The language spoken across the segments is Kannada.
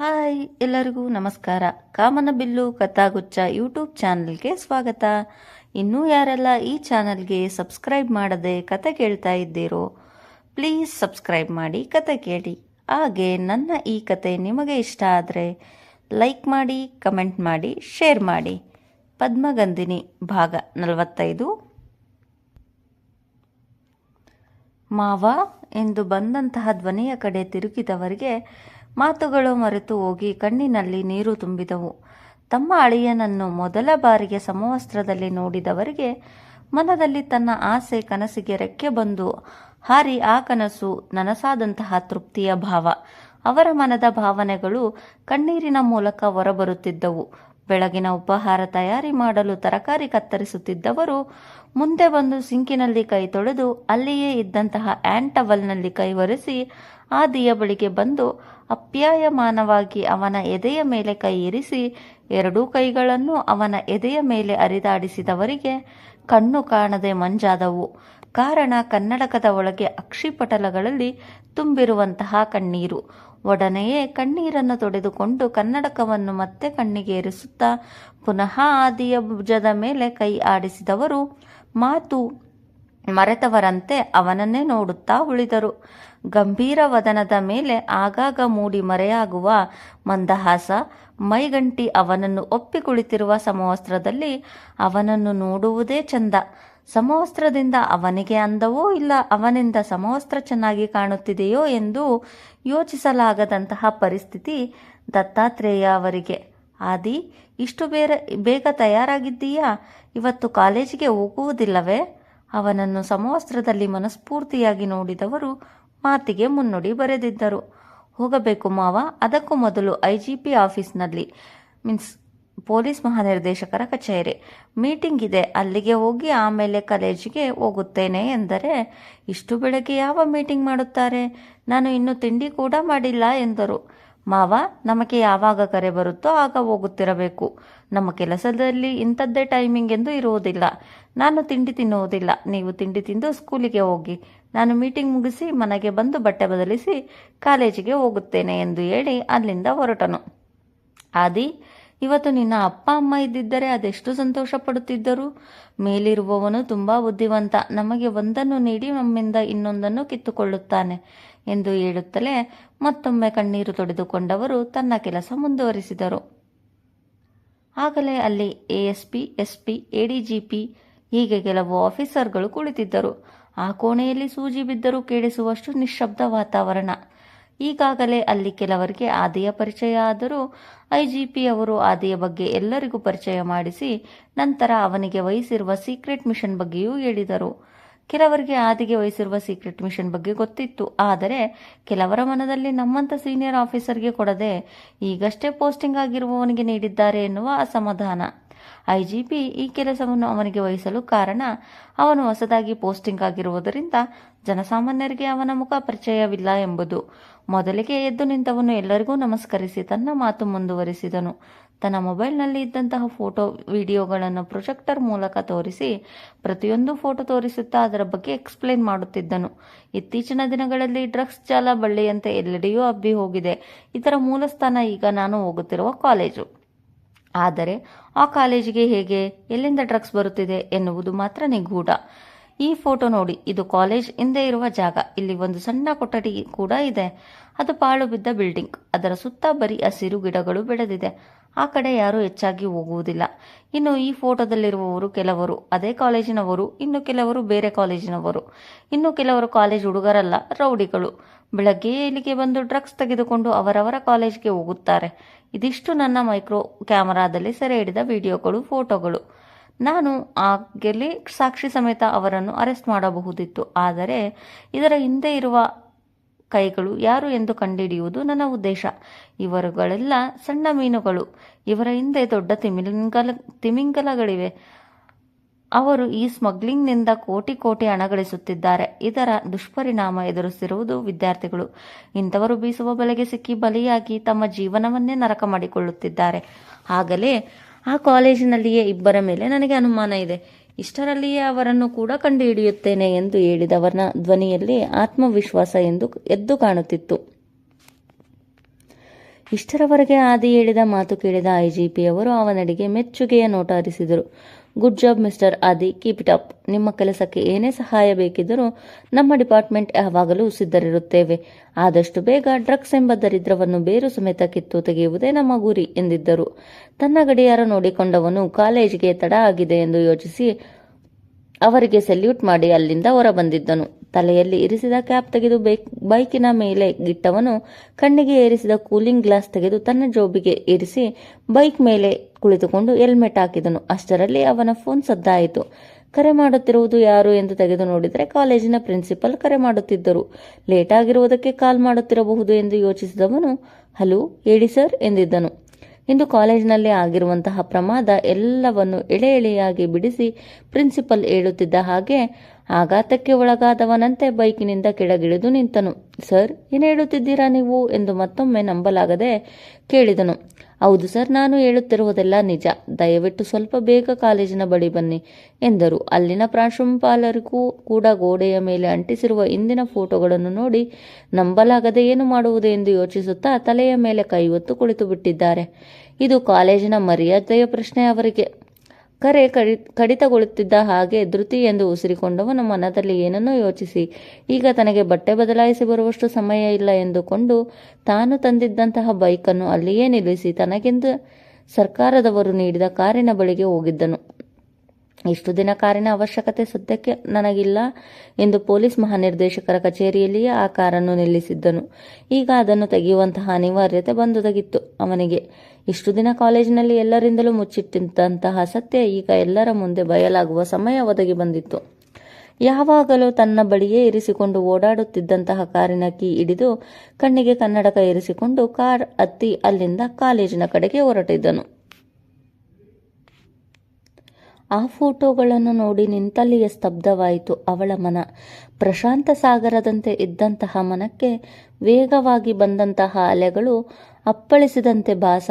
ಹಾಯ್ ಎಲ್ಲರಿಗೂ ನಮಸ್ಕಾರ. ಕಾಮನಬಿಲ್ಲು ಕಥಾಗುಚ್ಚ ಯೂಟ್ಯೂಬ್ ಚಾನಲ್ಗೆ ಸ್ವಾಗತ. ಇನ್ನೂ ಯಾರೆಲ್ಲ ಈ ಚಾನಲ್ಗೆ ಸಬ್ಸ್ಕ್ರೈಬ್ ಮಾಡದೆ ಕತೆ ಕೇಳ್ತಾ ಇದ್ದೀರೋ, ಪ್ಲೀಸ್ ಸಬ್ಸ್ಕ್ರೈಬ್ ಮಾಡಿ ಕತೆ ಕೇಳಿ. ಹಾಗೆ ನನ್ನ ಈ ಕತೆ ನಿಮಗೆ ಇಷ್ಟ ಆದರೆ ಲೈಕ್ ಮಾಡಿ, ಕಮೆಂಟ್ ಮಾಡಿ, ಶೇರ್ ಮಾಡಿ. ಪದ್ಮಗಂಧಿನಿ ಭಾಗ ನಲವತ್ತೈದು. ಮಾವ, ಎಂದು ಬಂದಂತಹ ಧ್ವನಿಯ ಕಡೆ ತಿರುಗಿದವರಿಗೆ ಮಾತುಗಳು ಮರೆತು ಹೋಗಿ ಕಣ್ಣಿನಲ್ಲಿ ನೀರು ತುಂಬಿದವು. ತಮ್ಮ ಅಳಿಯನನ್ನು ಮೊದಲ ಬಾರಿಗೆ ಸಮವಸ್ತ್ರದಲ್ಲಿ ನೋಡಿದವರಿಗೆ ಮನದಲ್ಲಿ ತನ್ನ ಆಸೆ ಕನಸಿಗೆ ರೆಕ್ಕೆ ಬಂದು, ಹಾರಿ, ಆ ಕನಸು ನನಸಾದಂತಹ ತೃಪ್ತಿಯ ಭಾವ. ಅವರ ಮನದ ಭಾವನೆಗಳು ಕಣ್ಣೀರಿನ ಮೂಲಕ ಹೊರಬರುತ್ತಿದ್ದವು. ಬೆಳಗಿನ ಉಪಹಾರ ತಯಾರಿ ಮಾಡಲು ತರಕಾರಿ ಕತ್ತರಿಸುತ್ತಿದ್ದವರು ಮುಂದೆ ಬಂದು ಸಿಂಕಿನಲ್ಲಿ ಕೈ ತೊಳೆದು, ಅಲ್ಲಿಯೇ ಇದ್ದಂತಹ ಆ್ಯಂಟವಲ್ನಲ್ಲಿ ಕೈ ಒರೆಸಿ ಆದಿಯ ಬಳಿಗೆ ಬಂದು ಅಪ್ಯಾಯಮಾನವಾಗಿ ಅವನ ಎದೆಯ ಮೇಲೆ ಕೈ ಇರಿಸಿ ಎರಡೂ ಕೈಗಳನ್ನು ಅವನ ಎದೆಯ ಮೇಲೆ ಅರಿದಾಡಿಸಿದವರಿಗೆ ಕಣ್ಣು ಕಾಣದೆ ಮಂಜಾದವು. ಕಾರಣ ಕನ್ನಡಕದ ಒಳಗೆ ಅಕ್ಷಿಪಟಲಗಳಲ್ಲಿ ತುಂಬಿರುವಂತಹ ಕಣ್ಣೀರು. ಒಡನೆಯೇ ಕಣ್ಣೀರನ್ನು ತೊಡೆದುಕೊಂಡು ಕನ್ನಡಕವನ್ನು ಮತ್ತೆ ಕಣ್ಣಿಗೆ ಇರಿಸುತ್ತಾ ಪುನಃ ಆದಿಯ ಭುಜದ ಮೇಲೆ ಕೈ ಆಡಿಸಿದವರು, ಮಾತು ಮರೆತವರಂತೆ ಅವನನ್ನೇ ನೋಡುತ್ತಾ ಉಳಿದರು. ಗಂಭೀರ ವದನದ ಮೇಲೆ ಆಗಾಗ ಮೂಡಿ ಮರೆಯಾಗುವ ಮಂದಹಾಸ, ಮೈಗಂಟಿ ಅವನನ್ನು ಒಪ್ಪಿ ಕುಳಿತಿರುವ ಸಮವಸ್ತ್ರದಲ್ಲಿ ಅವನನ್ನು ನೋಡುವುದೇ ಚಂದ. ಸಮವಸ್ತ್ರದಿಂದ ಅವನಿಗೆ ಅಂದವೋ ಇಲ್ಲ, ಅವನಿಂದ ಸಮವಸ್ತ್ರ ಚೆನ್ನಾಗಿ ಕಾಣುತ್ತಿದೆಯೋ ಎಂದು ಯೋಚಿಸಲಾಗದಂತಹ ಪರಿಸ್ಥಿತಿ ದತ್ತಾತ್ರೇಯ ಅವರಿಗೆ. ಆದಿ, ಇಷ್ಟು ಬೇರೆ, ಬೇಗ ತಯಾರಾಗಿದ್ದೀಯಾ? ಇವತ್ತು ಕಾಲೇಜಿಗೆ ಹೋಗುವುದಿಲ್ಲವೇ? ಅವನನ್ನು ಸಮವಸ್ತ್ರದಲ್ಲಿ ಮನಸ್ಫೂರ್ತಿಯಾಗಿ ನೋಡಿದವರು ಮಾತಿಗೆ ಮುನ್ನುಡಿ ಬರೆದಿದ್ದರು. ಹೋಗಬೇಕು ಮಾವ, ಅದಕ್ಕೂ ಮೊದಲು ಐ ಜಿ ಪಿ ಆಫೀಸ್ನಲ್ಲಿ, ಮೀನ್ಸ್ ಪೊಲೀಸ್ ಮಹಾನಿರ್ದೇಶಕರ ಕಚೇರಿ. ಮೀಟಿಂಗ್ ಇದೆ, ಅಲ್ಲಿಗೆ ಹೋಗಿ ಆಮೇಲೆ ಕಾಲೇಜಿಗೆ ಹೋಗುತ್ತೇನೆ ಎಂದರೆ, ಇಷ್ಟು ಬೆಳಗ್ಗೆ ಯಾವ ಮೀಟಿಂಗ್ ಮಾಡುತ್ತಾರೆ? ನಾನು ಇನ್ನೂ ತಿಂಡಿ ಕೂಡ ಮಾಡಿಲ್ಲ ಎಂದರು. ಮಾವ, ನಮಗೆ ಯಾವಾಗ ಕರೆ ಬರುತ್ತೋ ಆಗ ಹೋಗುತ್ತಿರಬೇಕು. ನಮ್ಮ ಕೆಲಸದಲ್ಲಿ ಇಂಥದ್ದೇ ಟೈಮಿಂಗ್ ಎಂದು ಇರುವುದಿಲ್ಲ. ನಾನು ತಿಂಡಿ ತಿನ್ನುವುದಿಲ್ಲ. ನೀವು ತಿಂಡಿ ತಿಂದು ಸ್ಕೂಲಿಗೆ ಹೋಗಿ. ನಾನು ಮೀಟಿಂಗ್ ಮುಗಿಸಿ ಮನೆಗೆ ಬಂದು ಬಟ್ಟೆ ಬದಲಿಸಿ ಕಾಲೇಜಿಗೆ ಹೋಗುತ್ತೇನೆ ಎಂದು ಹೇಳಿ ಅಲ್ಲಿಂದ ಹೊರಟನು. ಆದಿ, ಇವತ್ತು ನಿನ್ನ ಅಪ್ಪ ಅಮ್ಮ ಇದ್ದಿದ್ದರೆ ಅದೆಷ್ಟು ಸಂತೋಷ ಪಡುತ್ತಿದ್ದರು? ಮೇಲಿರುವವನು ತುಂಬ ಬುದ್ಧಿವಂತ. ನಮಗೆ ಒಂದನ್ನು ನೀಡಿ ನಮ್ಮಿಂದ ಇನ್ನೊಂದನ್ನು ಕಿತ್ತುಕೊಳ್ಳುತ್ತಾನೆ. ಎಂದು ಹೇಳುತ್ತಲೇ ಮತ್ತೊಮ್ಮೆ ಕಣ್ಣೀರು ತೊಡೆದುಕೊಂಡವರು ತನ್ನ ಕೆಲಸ ಮುಂದುವರಿಸಿದರು. ಆಗಲೇ ಅಲ್ಲಿ ಎಎಸ್ಪಿ, ಎಸ್ಪಿ, ಎಡಿಜಿಪಿ, ಹೀಗೆ ಕೆಲವು ಆಫೀಸರ್ಗಳು ಕುಳಿತಿದ್ದರು. ಆ ಕೋಣೆಯಲ್ಲಿ ಸೂಜಿ ಬಿದ್ದರೂ ಕೇಳಿಸುವಷ್ಟು ನಿಶ್ಶಬ್ದ ವಾತಾವರಣ. ಈಗಾಗಲೇ ಅಲ್ಲಿ ಕೆಲವರಿಗೆ ಆದಿಯ ಪರಿಚಯ ಆದರೂ ಐಜಿಪಿ ಅವರು ಆದಿಯ ಬಗ್ಗೆ ಎಲ್ಲರಿಗೂ ಪರಿಚಯ ಮಾಡಿಸಿ ನಂತರ ಅವನಿಗೆ ವಹಿಸಿರುವ ಸೀಕ್ರೆಟ್ ಮಿಷನ್ ಬಗ್ಗೆಯೂ ಹೇಳಿದರು. ಕೆಲವರಿಗೆ ಆದಿಗೆ ವಹಿಸಿರುವ ಸೀಕ್ರೆಟ್ ಮಿಷನ್ ಬಗ್ಗೆ ಗೊತ್ತಿತ್ತು. ಆದರೆ ಕೆಲವರ ಮನದಲ್ಲಿ ನಮ್ಮಂಥ ಸೀನಿಯರ್ ಆಫೀಸರ್ಗೆ ಕೊಡದೆ ಈಗಷ್ಟೇ ಪೋಸ್ಟಿಂಗ್ ಆಗಿರುವವನಿಗೆ ನೀಡಿದ್ದಾರೆ ಎನ್ನುವ ಅಸಮಾಧಾನ. ಐಜಿಪಿ ಈ ಕೆಲಸವನ್ನು ಅವನಿಗೆ ವಹಿಸಲು ಕಾರಣ, ಅವನು ಹೊಸದಾಗಿ ಪೋಸ್ಟಿಂಗ್ ಆಗಿರುವುದರಿಂದ ಜನಸಾಮಾನ್ಯರಿಗೆ ಅವನ ಮುಖ ಪರಿಚಯವಿಲ್ಲ ಎಂಬುದು. ಮೊದಲಿಗೆ ಎದ್ದು ನಿಂತವನು ಎಲ್ಲರಿಗೂ ನಮಸ್ಕರಿಸಿ ತನ್ನ ಮಾತು ಮುಂದುವರಿಸಿದನು. ತನ್ನ ಮೊಬೈಲ್ನಲ್ಲಿ ಇದ್ದಂತಹ ಫೋಟೋ ವಿಡಿಯೋಗಳನ್ನು ಪ್ರೊಜೆಕ್ಟರ್ ಮೂಲಕ ತೋರಿಸಿ ಪ್ರತಿಯೊಂದು ಫೋಟೋ ತೋರಿಸುತ್ತಾ ಅದರ ಬಗ್ಗೆ ಎಕ್ಸ್ಪ್ಲೇನ್ ಮಾಡುತ್ತಿದ್ದನು. ಇತ್ತೀಚಿನ ದಿನಗಳಲ್ಲಿ ಡ್ರಗ್ಸ್ ಜಾಲ ಬಳ್ಳಿಯಂತೆ ಎಲ್ಲೆಡೆಯೂ ಹಬ್ಬಿ ಹೋಗಿದೆ. ಇದರ ಮೂಲಸ್ಥಾನ ಈಗ ನಾನು ಹೋಗುತ್ತಿರುವ ಕಾಲೇಜು. ಆದರೆ ಆ ಕಾಲೇಜಿಗೆ ಹೇಗೆ, ಎಲ್ಲಿಂದ ಡ್ರಗ್ಸ್ ಬರುತ್ತಿದೆ ಎನ್ನುವುದು ಮಾತ್ರ ನಿಗೂಢ. ಈ ಫೋಟೋ ನೋಡಿ, ಇದು ಕಾಲೇಜ್ ಹಿಂದೆ ಇರುವ ಜಾಗ. ಇಲ್ಲಿ ಒಂದು ಸಣ್ಣ ಕೊಠಡಿ ಕೂಡ ಇದೆ. ಅದು ಪಾಳು ಬಿದ್ದ ಬಿಲ್ಡಿಂಗ್. ಅದರ ಸುತ್ತ ಬರೀ ಹಸಿರು ಗಿಡಗಳು ಬೆಳೆದಿದೆ. ಆ ಕಡೆ ಯಾರೂ ಹೆಚ್ಚಾಗಿ ಹೋಗುವುದಿಲ್ಲ. ಇನ್ನು ಈ ಫೋಟೋದಲ್ಲಿರುವವರು ಕೆಲವರು ಅದೇ ಕಾಲೇಜಿನವರು, ಇನ್ನು ಕೆಲವರು ಬೇರೆ ಕಾಲೇಜಿನವರು. ಇನ್ನು ಕೆಲವರು ಕಾಲೇಜ್ ಹುಡುಗರಲ್ಲ, ರೌಡಿಗಳು. ಬೆಳಗ್ಗೆ ಇಲ್ಲಿಗೆ ಬಂದು ಡ್ರಗ್ಸ್ ತೆಗೆದುಕೊಂಡು ಅವರವರ ಕಾಲೇಜ್ಗೆ ಹೋಗುತ್ತಾರೆ. ಇದಿಷ್ಟು ನನ್ನ ಮೈಕ್ರೋ ಕ್ಯಾಮರಾದಲ್ಲಿ ಸೆರೆ ಹಿಡಿದ ವಿಡಿಯೋಗಳು, ಫೋಟೋಗಳು. ನಾನು ಆಗಲಿ ಸಾಕ್ಷಿ ಸಮೇತ ಅವರನ್ನು ಅರೆಸ್ಟ್ ಮಾಡಬಹುದಿತ್ತು. ಆದರೆ ಇದರ ಹಿಂದೆ ಇರುವ ಕೈಗಳು ಯಾರು ಎಂದು ಕಂಡುಹಿಡಿಯುವುದು ನನ್ನ ಉದ್ದೇಶ. ಇವರುಗಳೆಲ್ಲ ಸಣ್ಣ ಮೀನುಗಳು. ಇವರ ಹಿಂದೆ ದೊಡ್ಡ ತಿಮಿಂಗಲ ತಿಮಿಂಗಲಗಳಿವೆ. ಅವರು ಈ ಸ್ಮಗ್ಲಿಂಗ್ನಿಂದ ಕೋಟಿ ಕೋಟಿ ಹಣ ಗಳಿಸುತ್ತಿದ್ದಾರೆ. ಇದರ ದುಷ್ಪರಿಣಾಮ ಎದುರಿಸಿರುವುದು ವಿದ್ಯಾರ್ಥಿಗಳು. ಇಂಥವರು ಬೀಸುವ ಬಲೆಗೆ ಸಿಕ್ಕಿ ಬಲಿಯಾಗಿ ತಮ್ಮ ಜೀವನವನ್ನೇ ನರಕ ಮಾಡಿಕೊಳ್ಳುತ್ತಿದ್ದಾರೆ. ಆಗಲೇ ಆ ಕಾಲೇಜಿನಲ್ಲಿಯೇ ಇಬ್ಬರ ಮೇಲೆ ನನಗೆ ಅನುಮಾನ ಇದೆ. ಇಷ್ಟರಲ್ಲಿಯೇ ಅವರನ್ನು ಕೂಡ ಕಂಡುಹಿಡಿಯುತ್ತೇನೆ ಎಂದು ಹೇಳಿದವನ ಧ್ವನಿಯಲ್ಲಿ ಆತ್ಮವಿಶ್ವಾಸ ಎಂದು ಎದ್ದು ಕಾಣುತ್ತಿತ್ತು. ಇಷ್ಟರವರೆಗೆ ಆದಿ ಹೇಳಿದ ಮಾತು ಕೇಳಿದ ಐಜಿಪಿಯವರು ಅವನಡಿಗೆ ಮೆಚ್ಚುಗೆಯ ನೋಟ ಹರಿಸಿದರು. Good job mister Aadi keep it up ನಿಮ್ಮ ಕೆಲಸಕ್ಕೆ ಏನೇ ಸಹಾಯ ಬೇಕಿದ್ದರೂ ನಮ್ಮ ಡಿಪಾರ್ಟ್ಮೆಂಟ್ ಯಾವಾಗಲೂ ಸಿದ್ಧರಿರುತ್ತೇವೆ. ಆದಷ್ಟು ಬೇಗ ಡ್ರಗ್ಸ್ ಎಂಬ ದರಿದ್ರವನ್ನು ಬೇರು ಸಮೇತ ಕಿತ್ತು ತೆಗೆಯುವುದೇ ನಮ್ಮ ಗುರಿ ಎಂದಿದ್ದರು. ತನ್ನ ಗಡಿಯಾರ ನೋಡಿಕೊಂಡವನು ಕಾಲೇಜಿಗೆ ತಡ ಆಗಿದೆ ಎಂದು ಯೋಚಿಸಿ ಅವರಿಗೆ ಸೆಲ್ಯೂಟ್ ಮಾಡಿ ಅಲ್ಲಿಂದ ಹೊರಬಂದಿದ್ದನು. ತಲೆಯಲ್ಲಿ ಇರಿಸಿದ ಕ್ಯಾಪ್ ತೆಗೆದು ಬೈಕ್ ಬೈಕಿನ ಮೇಲೆ ಗಿಟ್ಟವನು ಕಣ್ಣಿಗೆ ಏರಿಸಿದ ಕೂಲಿಂಗ್ ಗ್ಲಾಸ್ ತೆಗೆದು ತನ್ನ ಜೋಬಿಗೆ ಇರಿಸಿ ಬೈಕ್ ಮೇಲೆ ಕುಳಿತುಕೊಂಡು ಹೆಲ್ಮೆಟ್ ಹಾಕಿದನು. ಅಷ್ಟರಲ್ಲಿ ಅವನ ಫೋನ್ ಸದ್ದಾಯಿತು. ಕರೆ ಮಾಡುತ್ತಿರುವುದು ಯಾರು ಎಂದು ತೆಗೆದು ನೋಡಿದರೆ ಕಾಲೇಜಿನ ಪ್ರಿನ್ಸಿಪಲ್ ಕರೆ ಮಾಡುತ್ತಿದ್ದರು. ಲೇಟ್ ಆಗಿರುವುದಕ್ಕೆ ಕಾಲ್ ಮಾಡುತ್ತಿರಬಹುದು ಎಂದು ಯೋಚಿಸಿದವನು, ಹಲೋ, ಹೇಳಿ ಸರ್, ಎಂದಿದ್ದನು. ಇಂದು ಕಾಲೇಜಿನಲ್ಲಿ ಆಗಿರುವಂತಹ ಪ್ರಮಾದ ಎಲ್ಲವನ್ನು ಎಳೆ ಎಳೆಯಾಗಿ ಬಿಡಿಸಿ ಪ್ರಿನ್ಸಿಪಲ್ ಹೇಳುತ್ತಿದ್ದ ಹಾಗೆ ಆಘಾತಕ್ಕೆ ಒಳಗಾದವನಂತೆ ಬೈಕಿನಿಂದ ಕೆಳಗಿಳಿದು ನಿಂತನು. ಸರ್, ಏನು ಹೇಳುತ್ತಿದ್ದೀರಾ ನೀವು? ಎಂದು ಮತ್ತೊಮ್ಮೆ ನಂಬಲಾಗದೆ ಕೇಳಿದನು. ಹೌದು ಸರ್, ನಾನು ಹೇಳುತ್ತಿರುವುದೆಲ್ಲ ನಿಜ. ದಯವಿಟ್ಟು ಸ್ವಲ್ಪ ಬೇಗ ಕಾಲೇಜಿನ ಬಳಿ ಬನ್ನಿ, ಎಂದರು. ಅಲ್ಲಿನ ಪ್ರಾಂಶುಪಾಲರಿಗೂ ಕೂಡ ಗೋಡೆಯ ಮೇಲೆ ಅಂಟಿಸಿರುವ ಇಂದಿನ ಫೋಟೋಗಳನ್ನು ನೋಡಿ ನಂಬಲಾಗದೆ ಏನು ಮಾಡುವುದು ಎಂದು ಯೋಚಿಸುತ್ತಾ ತಲೆಯ ಮೇಲೆ ಕೈ ಹೊತ್ತು ಕುಳಿತು ಬಿಟ್ಟಿದ್ದಾರೆ ಇದು ಕಾಲೇಜಿನ ಮರ್ಯಾದೆಯ ಪ್ರಶ್ನೆ ಅವರಿಗೆ. ಕರೆ ಕಡಿ, ಕಡಿತಗೊಳ್ಳುತ್ತಿದ್ದ ಹಾಗೆ ಧೃತಿ ಎಂದು ಉಸಿರಿಕೊಂಡವನು ಮನದಲ್ಲಿ ಏನನ್ನೋ ಯೋಚಿಸಿ. ಈಗ ತನಗೆ ಬಟ್ಟೆ ಬದಲಾಯಿಸಿ ಬರುವಷ್ಟು ಸಮಯ ಇಲ್ಲ ಎಂದುಕೊಂಡು ತಾನು ತಂದಿದ್ದಂತಹ ಬೈಕನ್ನು ಅಲ್ಲಿಯೇ ನಿಲ್ಲಿಸಿ ತನಗೆಂದು ಸರ್ಕಾರದವರು ನೀಡಿದ ಕಾರಿನ ಬಳಿಗೆ ಹೋಗಿದ್ದನು. ಇಷ್ಟು ದಿನ ಕಾರಿನ ಅವಶ್ಯಕತೆ ಸದ್ಯಕ್ಕೆ ನನಗಿಲ್ಲ ಎಂದು ಪೊಲೀಸ್ ಮಹಾನಿರ್ದೇಶಕರ ಕಚೇರಿಯಲ್ಲಿಯೇ ಆ ಕಾರನ್ನು ನಿಲ್ಲಿಸಿದ್ದನು. ಈಗ ಅದನ್ನು ತೆಗೆಯುವಂತಹ ಅನಿವಾರ್ಯತೆ ಬಂದುದಗಿತ್ತು. ಅವನಿಗೆ ಇಷ್ಟು ದಿನ ಕಾಲೇಜಿನಲ್ಲಿ ಎಲ್ಲರಿಂದಲೂ ಮುಚ್ಚಿಟ್ಟಿದ್ದಂತಹ ಸತ್ಯ ಈಗ ಎಲ್ಲರ ಮುಂದೆ ಬಯಲಾಗುವ ಸಮಯ ಒದಗಿ ಬಂದಿತ್ತು. ಯಾವಾಗಲೂ ತನ್ನ ಬಳಿಯೇ ಇರಿಸಿಕೊಂಡು ಓಡಾಡುತ್ತಿದ್ದಂತಹ ಕಾರಿನ ಕೀ ಹಿಡಿದು ಕಣ್ಣಿಗೆ ಕನ್ನಡಕ ಇರಿಸಿಕೊಂಡು ಕಾರ್ ಹತ್ತಿ ಅಲ್ಲಿಂದ ಕಾಲೇಜಿನ ಕಡೆಗೆ ಹೊರಟಿದ್ದನು. ಆ ಫೋಟೋಗಳನ್ನು ನೋಡಿ ನಿಂತಲ್ಲಿಯೇ ಸ್ತಬ್ಧವಾಯಿತು ಅವಳ ಮನ. ಪ್ರಶಾಂತ ಸಾಗರದಂತೆ ಇದ್ದಂತಹ ಮನಕ್ಕೆ ವೇಗವಾಗಿ ಬಂದಂತಹ ಅಲೆಗಳು ಅಪ್ಪಳಿಸಿದಂತೆ ಭಾಸ.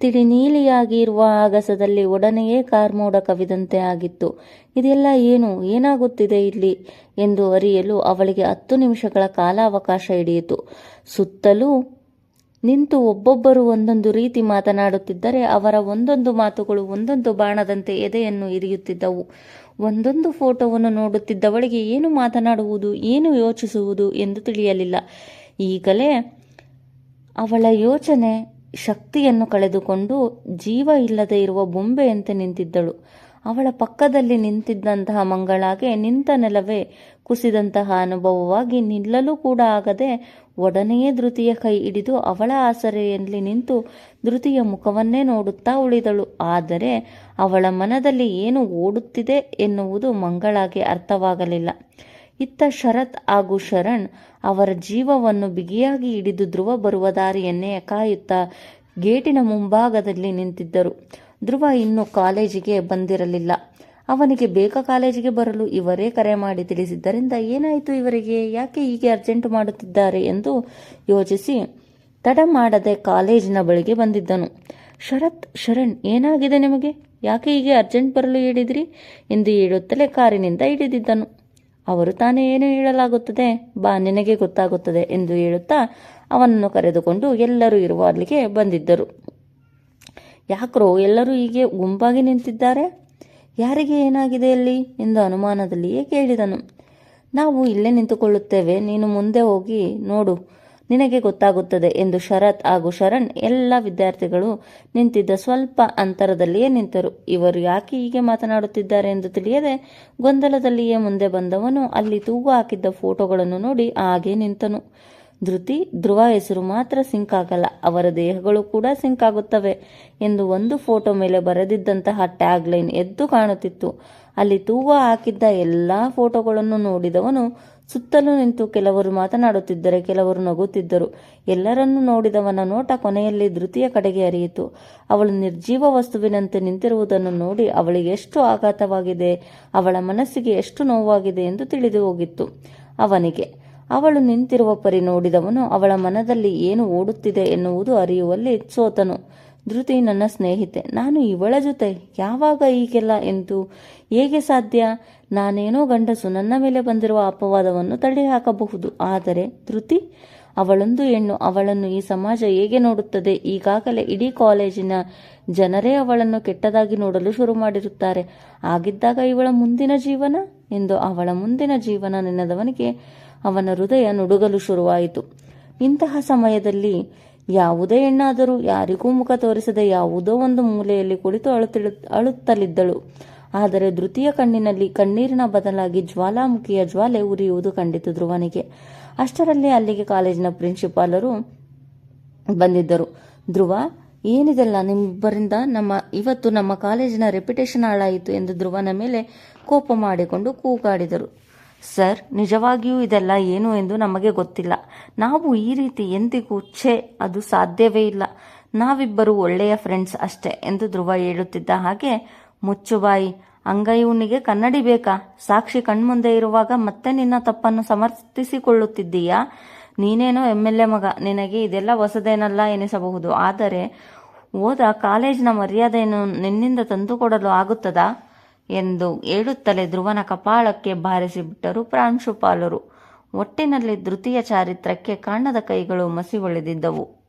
ತಿಳಿ ನೀಲಿಯಾಗಿರುವ ಆಗಸದಲ್ಲಿ ಒಡನೆಯೇ ಕಾರ್ಮೋಡ ಕವಿದಂತೆ ಆಗಿತ್ತು. ಇದೆಲ್ಲ ಏನು? ಏನಾಗುತ್ತಿದೆ ಇಲ್ಲಿ? ಎಂದು ಅರಿಯಲು ಅವಳಿಗೆ ಹತ್ತು ನಿಮಿಷಗಳ ಕಾಲಾವಕಾಶ ಹಿಡಿಯಿತು. ಸುತ್ತಲೂ ನಿಂತು ಒಬ್ಬೊಬ್ಬರು ಒಂದೊಂದು ರೀತಿ ಮಾತನಾಡುತ್ತಿದ್ದರೆ ಅವರ ಒಂದೊಂದು ಮಾತುಗಳು ಒಂದೊಂದು ಬಾಣದಂತೆ ಎದೆಯನ್ನು ಇರಿಯುತ್ತಿದ್ದವು. ಒಂದೊಂದು ಫೋಟೋವನ್ನು ನೋಡುತ್ತಿದ್ದವಳಿಗೆ ಏನು ಮಾತನಾಡುವುದು, ಏನು ಯೋಚಿಸುವುದು ಎಂದು ತಿಳಿಯಲಿಲ್ಲ. ಈಗಲೇ ಅವಳ ಯೋಚನೆ ಶಕ್ತಿಯನ್ನು ಕಳೆದುಕೊಂಡು ಜೀವ ಇಲ್ಲದೆ ಇರುವ ಬೊಂಬೆಯಂತೆ ನಿಂತಿದ್ದಳು. ಅವಳ ಪಕ್ಕದಲ್ಲಿ ನಿಂತಿದ್ದಂತಹ ಮಂಗಳಾಗೆ ನಿಂತ ನೆಲವೇ ಕುಸಿದಂತಹ ಅನುಭವವಾಗಿ ನಿಲ್ಲಲು ಕೂಡ ಆಗದೆ ಒಡನೆಯೇ ಧೃತಿಯ ಕೈ ಹಿಡಿದು ಅವಳ ಆಸರೆಯಲ್ಲಿ ನಿಂತು ಧೃತಿಯ ಮುಖವನ್ನೇ ನೋಡುತ್ತಾ ಉಳಿದಳು. ಆದರೆ ಅವಳ ಮನದಲ್ಲಿ ಏನು ಓಡುತ್ತಿದೆ ಎನ್ನುವುದು ಮಂಗಳಾಗೆ ಅರ್ಥವಾಗಲಿಲ್ಲ. ಇತ್ತ ಶರತ್ ಹಾಗೂ ಶರಣ್ ಅವರ ಜೀವವನ್ನು ಬಿಗಿಯಾಗಿ ಹಿಡಿದು ಧ್ರುವ ಬರುವ ದಾರಿಯನ್ನೇ ಕಾಯುತ್ತಾ ಗೇಟಿನ ಮುಂಭಾಗದಲ್ಲಿ ನಿಂತಿದ್ದರು. ಧ್ರುವ ಇನ್ನೂ ಕಾಲೇಜಿಗೆ ಬಂದಿರಲಿಲ್ಲ. ಅವನಿಗೆ ಬೇಗ ಕಾಲೇಜಿಗೆ ಬರಲು ಇವರೇ ಕರೆ ಮಾಡಿ ತಿಳಿಸಿದ್ದರಿಂದ ಏನಾಯಿತು ಇವರಿಗೆ? ಯಾಕೆ ಹೀಗೆ ಅರ್ಜೆಂಟ್ ಮಾಡುತ್ತಿದ್ದಾರೆ ಎಂದು ಯೋಚಿಸಿ ತಡ ಮಾಡದೆ ಕಾಲೇಜಿನ ಬಳಿಗೆ ಬಂದಿದ್ದನು. ಶರತ್, ಶರಣ್, ಏನಾಗಿದೆ ನಿಮಗೆ? ಯಾಕೆ ಹೀಗೆ ಅರ್ಜೆಂಟ್ ಬರಲು ಹೇಳಿದ್ರಿ? ಎಂದು ಹೇಳುತ್ತಲೇ ಕಾರಿನಿಂದ ಹಿಡಿದಿದ್ದನು ಅವರು ತಾನೇ ಏನು ಹೇಳಲಾಗುತ್ತದೆ? ಬಾ, ನಿನಗೆ ಗೊತ್ತಾಗುತ್ತದೆ ಎಂದು ಹೇಳುತ್ತಾ ಅವನನ್ನು ಕರೆದುಕೊಂಡು ಎಲ್ಲರೂ ಇರುವ ಅಲ್ಲಿಗೆ ಬಂದಿದ್ದರು. ಯಾಕ್ರೋ ಎಲ್ಲರೂ ಹೀಗೆ ಗುಂಪಾಗಿ ನಿಂತಿದ್ದಾರೆ? ಯಾರಿಗೆ ಏನಾಗಿದೆ ಅಲ್ಲಿ? ಎಂದು ಅನುಮಾನದಲ್ಲಿಯೇ ಕೇಳಿದನು. ನಾವು ಇಲ್ಲೇ ನಿಂತುಕೊಳ್ಳುತ್ತೇವೆ, ನೀನು ಮುಂದೆ ಹೋಗಿ ನೋಡು. ನಿನಗೆ ಗೊತ್ತಾಗುತ್ತದೆ ಎಂದು ಶರತ್ ಹಾಗೂ ಶರಣ್ ಎಲ್ಲ ವಿದ್ಯಾರ್ಥಿಗಳು ನಿಂತಿದ್ದ ಸ್ವಲ್ಪ ಅಂತರದಲ್ಲಿಯೇ ನಿಂತರು. ಇವರು ಯಾಕೆ ಹೀಗೆ ಮಾತನಾಡುತ್ತಿದ್ದಾರೆ ಎಂದು ತಿಳಿಯದೆ ಗೊಂದಲದಲ್ಲಿಯೇ ಮುಂದೆ ಬಂದವನು. ಅಲ್ಲಿ ತೂಗು ಹಾಕಿದ್ದ ಫೋಟೋಗಳನ್ನು ನೋಡಿ ಹಾಗೆ ನಿಂತನು. ಧೃತಿ ಧ್ರುವ ಹೆಸರು ಮಾತ್ರ ಸಿಂಕ್ ಆಗಲ್ಲ, ಅವರ ದೇಹಗಳು ಕೂಡ ಸಿಂಕ್ ಆಗುತ್ತವೆ ಎಂದು ಒಂದು ಫೋಟೋ ಮೇಲೆ ಬರೆದಿದ್ದಂತಹ ಟ್ಯಾಗ್ ಲೈನ್ ಎದ್ದು ಕಾಣುತ್ತಿತ್ತು. ಅಲ್ಲಿ ತೂವ ಹಾಕಿದ್ದ ಎಲ್ಲ ಫೋಟೋಗಳನ್ನು ನೋಡಿದವನು ಸುತ್ತಲೂ ನಿಂತು ಕೆಲವರು ಮಾತನಾಡುತ್ತಿದ್ದರೆ ಕೆಲವರು ನಗುತ್ತಿದ್ದರು. ಎಲ್ಲರನ್ನೂ ನೋಡಿದವನ ನೋಟ ಕೊನೆಯಲ್ಲಿ ಧೃತಿಯ ಕಡೆಗೆ ಅರಿಯಿತು ಅವಳು ನಿರ್ಜೀವ ವಸ್ತುವಿನಂತೆ ನಿಂತಿರುವುದನ್ನು ನೋಡಿ ಅವಳಿಗೆ ಎಷ್ಟು ಆಘಾತವಾಗಿದೆ, ಅವಳ ಮನಸ್ಸಿಗೆ ಎಷ್ಟು ನೋವಾಗಿದೆ ಎಂದು ತಿಳಿದು ಹೋಗಿತ್ತು. ಅವನಿಗೆ ಅವಳು ನಿಂತಿರುವ ಪರಿ ನೋಡಿದವನು, ಅವಳ ಮನದಲ್ಲಿ ಏನು ಓಡುತ್ತಿದೆ ಎನ್ನುವುದು ಅರಿಯುವಲ್ಲಿ ಸೋತನು. ಧೃತಿ, ನನ್ನ ಸ್ನೇಹಿತೆ, ನಾನು ಇವಳ ಜೊತೆ ಯಾವಾಗ ಈಗೆಲ್ಲ ಎಂದು ಹೇಗೆ ಸಾಧ್ಯ? ನಾನೇನೋ ಗಂಡಸು, ನನ್ನ ಮೇಲೆ ಬಂದಿರುವ ಅಪವಾದವನ್ನು ತಳ್ಳಿ ಹಾಕಬಹುದು ಆದರೆ ಧೃತಿ, ಅವಳೊಂದು ಹೆಣ್ಣು, ಅವಳನ್ನು ಈ ಸಮಾಜ ಹೇಗೆ ನೋಡುತ್ತದೆ? ಈಗಾಗಲೇ ಇಡೀ ಕಾಲೇಜಿನ ಜನರೇ ಅವಳನ್ನು ಕೆಟ್ಟದಾಗಿ ನೋಡಲು ಶುರು ಮಾಡಿರುತ್ತಾರೆ. ಆಗಿದ್ದಾಗ ಇವಳ ಮುಂದಿನ ಜೀವನ? ಎಂದು ಅವಳ ಮುಂದಿನ ಜೀವನ ನೆನೆದವನಿಗೆ ಅವನ ಹೃದಯ ನುಡುಗಲು ಶುರುವಾಯಿತು. ಇಂತಹ ಸಮಯದಲ್ಲಿ ಯಾವುದೇ ಹೆಣ್ಣಾದರೂ ಯಾರಿಗೂ ಮುಖ ತೋರಿಸದೆ ಯಾವುದೋ ಒಂದು ಮೂಲೆಯಲ್ಲಿ ಕುಳಿತು ಅಳುತ್ತಿಳು, ಅಳುತ್ತಲಿದ್ದಳು. ಆದರೆ ಧೃತಿಯ ಕಣ್ಣಿನಲ್ಲಿ ಕಣ್ಣೀರಿನ ಬದಲಾಗಿ ಜ್ವಾಲಾಮುಖಿಯ ಜ್ವಾಲೆ ಉರಿಯುವುದು ಕಂಡಿತು ಧ್ರುವನಿಗೆ. ಅಷ್ಟರಲ್ಲಿ ಅಲ್ಲಿಗೆ ಕಾಲೇಜಿನ ಪ್ರಿನ್ಸಿಪಾಲರು ಬಂದಿದ್ದರು. ಧ್ರುವ, ಏನಿದೆಲ್ಲ? ನಿಮ್ಮಿಬ್ಬರಿಂದ ನಮ್ಮ, ಇವತ್ತು ನಮ್ಮ ಕಾಲೇಜಿನ ರೆಪ್ಯುಟೇಷನ್ ಹಾಳಾಯಿತು ಎಂದು ಧ್ರುವನ ಮೇಲೆ ಕೋಪ ಮಾಡಿಕೊಂಡು ಕೂಗಾಡಿದರು. ಸರ್, ನಿಜವಾಗಿಯೂ ಇದೆಲ್ಲ ಏನು ಎಂದು ನಮಗೆ ಗೊತ್ತಿಲ್ಲ. ನಾವು ಈ ರೀತಿ ಎಂದಿಗೂ ಛೇ, ಅದು ಸಾಧ್ಯವೇ ಇಲ್ಲ. ನಾವಿಬ್ಬರು ಒಳ್ಳೆಯ ಫ್ರೆಂಡ್ಸ್ ಅಷ್ಟೇ ಎಂದು ಧ್ರುವ ಹೇಳುತ್ತಿದ್ದ ಹಾಗೆ, ಮುಚ್ಚುಬಾಯಿ ಅಂಗೈವನಿಗೆ ಕನ್ನಡಿ ಬೇಕಾ? ಸಾಕ್ಷಿ ಕಣ್ಮುಂದೆ ಇರುವಾಗ ಮತ್ತೆ ನಿನ್ನ ತಪ್ಪನ್ನು ಸಮರ್ಥಿಸಿಕೊಳ್ಳುತ್ತಿದ್ದೀಯಾ? ನೀನೇನೋ ಎಂ ಎಲ್ ಎ ಮಗ, ನಿನಗೆ ಇದೆಲ್ಲ ಹೊಸದೇನಲ್ಲ ಎನಿಸಬಹುದು. ಆದರೆ, ಹೋದ ಕಾಲೇಜಿನ ಮರ್ಯಾದೆಯನ್ನು ನಿನ್ನಿಂದ ತಂದುಕೊಡಲು ಆಗುತ್ತದಾ? ಎಂದು ಹೇಳುತ್ತಲೇ ಧ್ರುವನ ಕಪಾಳಕ್ಕೆ ಬಾರಿಸಿಬಿಟ್ಟರು ಪ್ರಾಂಶುಪಾಲರು. ಒಟ್ಟಿನಲ್ಲಿ ಧೃತಿಯ ಚಾರಿತ್ರಕ್ಕೆ ಕಾಣದ ಕೈಗಳು ಮಸಿ ಒಳೆದಿದ್ದವು